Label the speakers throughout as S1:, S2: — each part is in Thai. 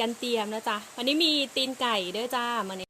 S1: กันเตรียมนะจ๊ะวันนี้มีตีนไก่ด้วยจ้ามาเนี่ย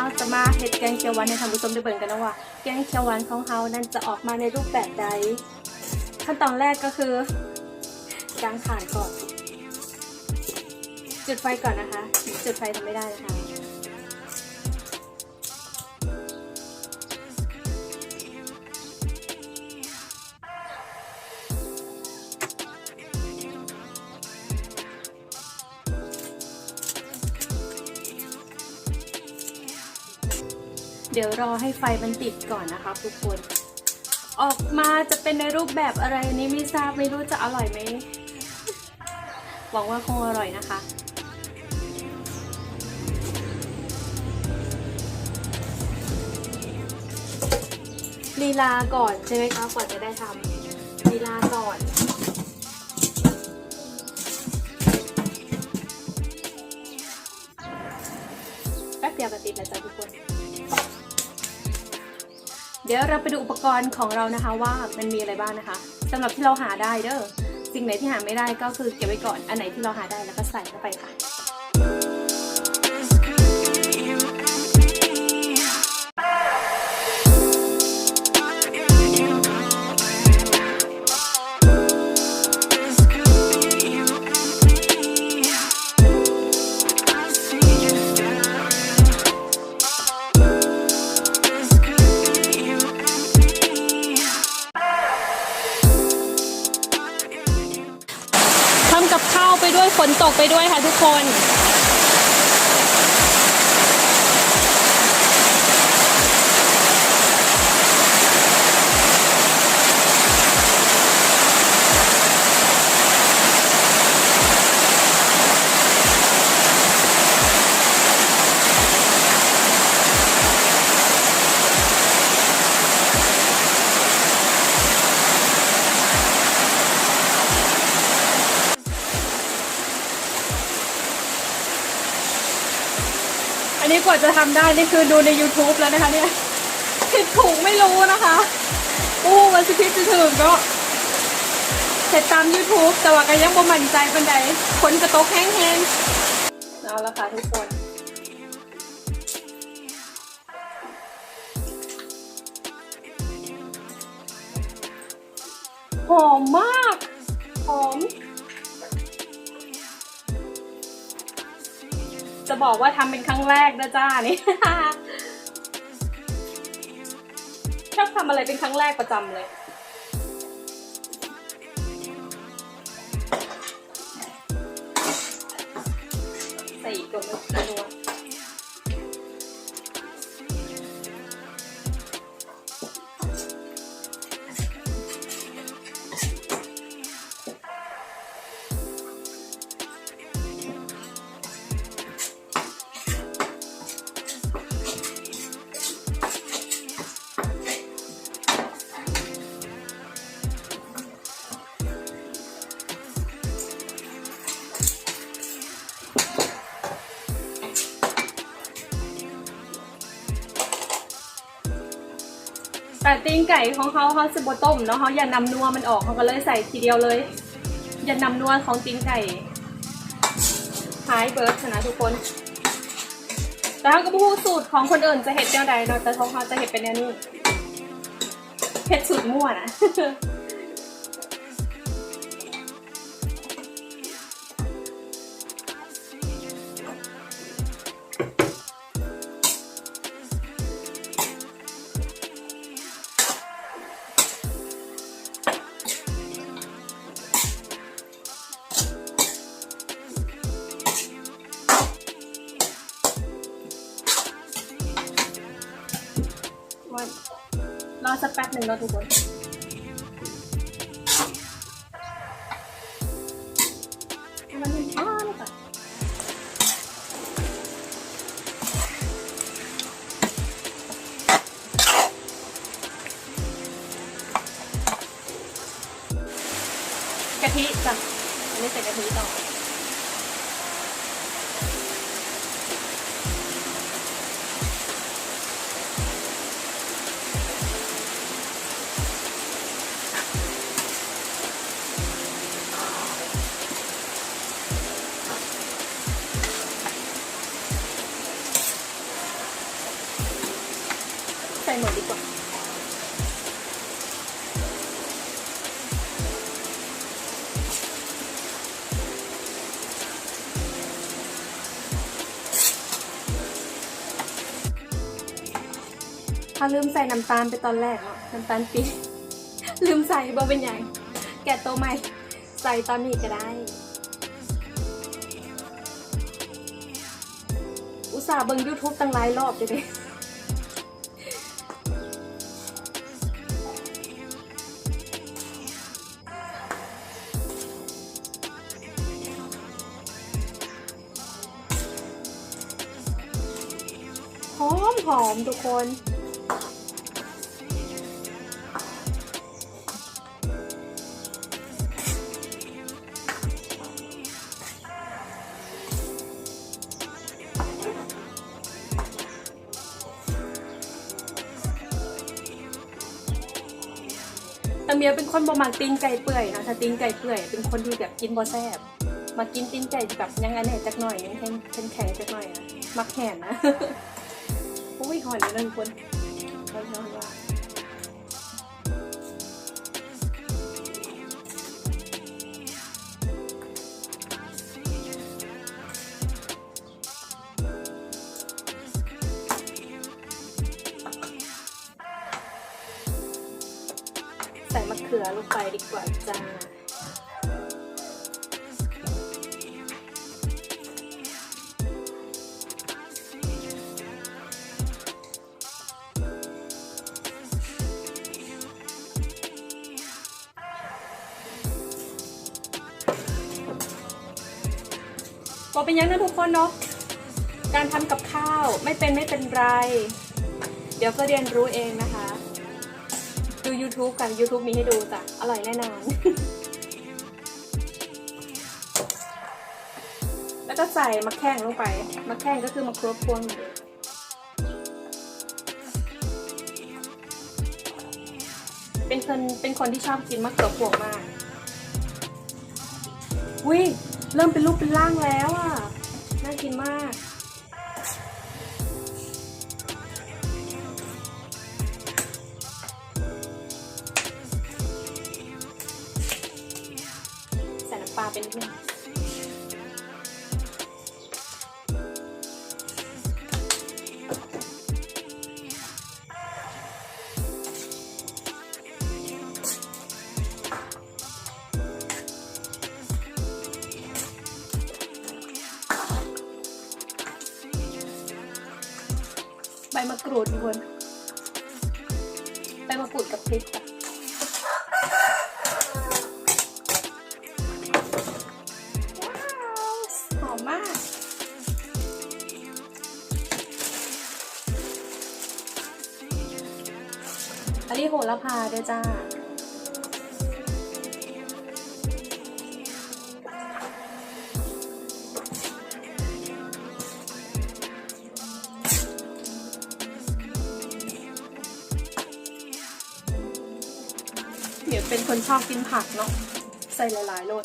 S1: าจะมาเฮ็ดแกงเขียวหวานให้ท่านผู้ชมได้เบิ่งกันนะว่า แกงเขียวหวานของเฮานั้นจะออกมาในรูปแบบใด ขั้นตอนแรกก็คือ กางถ่านก่อน จุดไฟก่อนนะคะ จุดไฟทำไม่ได้นะคะ เดี๋ยวรอให้ไฟมันติดก่อนนะคะทุกคน ออกมาจะเป็นในรูปแบบอะไรนนี้ไม่ทราบไม่รู้จะอร่อยไหมหวังว่าคงอร่อยนะคะ ลีลาก่อนใช่ไหมคะก่อนจะได้ทำลีลาก่อนแป๊บเดียวก็ติดแล้วจ้ะ ดี๋ยวเราไปดูอุปกรณ์ของเรานะคะว่ามันมีอะไรบ้างนะคะสำหรับที่เราหาได้เด้อสิ่งไหนที่หาไม่ได้ก็คือเก็บไว้ก่อนอันไหนที่เราหาได้แล้วก็ใส่เข้าไปค่ะ ไปด้วยฝนตกไปด้วยค่ะทุกคน ว่าจะทำได้นี่คือดูใน YouTube แล้วนะคะเนี่ยผิดถูกไม่รู้นะคะอู้วันสิพิษจะถึงก็เสร็จตาม YouTube แต่ว่าก็ยังบ่มั่นใจเป็นใดฝนกระตกแห้งๆเอาละค่ะทุกคนหอมมากหอม จะบอกว่าทำเป็นครั้งแรกนะจ้านี่ ชอบทำอะไรเป็นครั้งแรกประจำเลย ใส่อีกตัวนึง ไก่ของเขาเขาสิบต้มเนาะเขาอย่านำนัวมันออกเขาก็เลยใส่ทีเดียวเลย อย่านำนัวของตีนไก่หายเบิร์ดนะทุกคนแต่เขาก็พูดสูตรของคนอื่นจะเห็ดแนวใดเนาะแต่ของเขาจะเห็ดเป็นแนวนี้เห็ดสูตรมั่วนะ นรอสักแป๊บหนึ่งนะทุกคนมันเป็นข้าวก่อนกะทิจ้ะอันนี้ใส่กะทิต่อ หมดดีกว่าถ้าลืมใส่น้ำตาลไปตอนแรกเนาะน้ำตาลปี๊บลืมใส่บ่เป็นอย่างแกะตัวใหม่ ใส่ตอนนี้ก็ได้ อุตส่าห์เบิ่ง YouTube ตั้งหลายรอบเลย มหอมทุกคน แต่เมียเป็นคนบ่มักตีนไก่เปื่อยนะถ้าตีนไก่เปื่อยเป็นคนที่แบบกินบ่แซ่บมากินตีนไก่แบบยังไงเนี่ยจักหน่อยยังแข็งแข็งจักหน่อยนะมักแหนนะ หอนเลยนะทุกคนร้อนร้อนว่าใส่มะเขือลงไปดีกว่าจ้า บอกเป็นยังนะทุกคนเนาะการทำกับข้าวไม่เป็นไม่เป็นไร เดี๋ยวก็เรียนรู้เองนะคะ ดู YouTube กัน YouTube มีให้ดูจ้ะอร่อยแน่นอนแล้วก็ใส่มะแข้งลงไปมะแข้งก็คือมะครบพวงเป็นคนเป็นคนที่ชอบกินมะเขือพวงมากวิ่ง เริ่มเป็นรูปเป็นร่างแล้วอะ น่ากินมาก ใส่น้ำปลาเป็นนิดนึง มะกรูดทุกคนใบมะกรูดกับพริกว้าวหอมมาก อันนี้โหระพาด้วยจ้า คนชอบกินผักเนาะใส่หลายๆโรส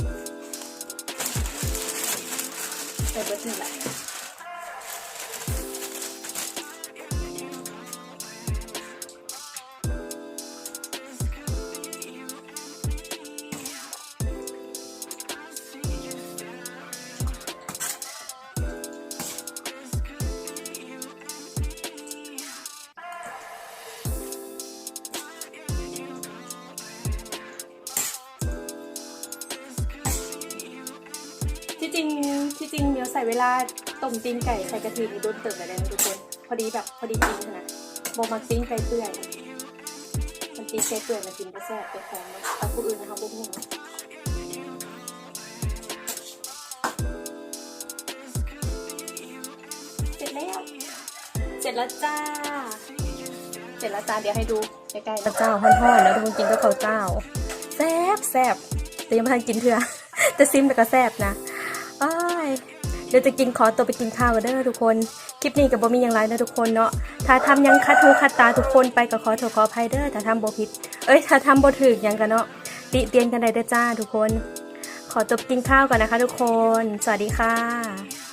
S1: ใส่เบอร์นี่แหละ ที่จริงเดี๋ยวใส่เวลาต้มตีนไก่ใส่กะทินี่โดนเติมไปเลยนะทุกคนพอดีแบบพอดีกินนะบอกมาตีนไก่เปื่อยมันตีเช็ดเปื่อยมากินก็แซ่บเป็นของมันเอาผู้อื่นนะคะพวกนี้เสร็จแล้ว เสร็จแล้วจ้า เสร็จแล้วจ้าเดี๋ยวให้ดูใกล้ๆพระเจ้าห่อนๆแล้วทุกคนกินก็ข้าวเจ้าแซ่บแซ่บแต่ยังไม่ทันกินเถื่อแต่ซิมแต่ก็แซ่บนะ เดี๋ยวจะกินขอตัวไปกินข้าวกันเด้อทุกคน คลิปนี้กับบมีอย่างไรนะทุกคนเนาะ ถ้าทำยังคัดหูคัดตาทุกคนไปก็ขอโทษขออภัยเด้อถ้าทำบ่ผิด เอ้ยถ้าทำบ่ถึกยังกันเนาะติเตียนกันได้เด้อจ้าทุกคน ขอจบกินข้าวก่อนนะคะ ทุกคน สวัสดีค่ะ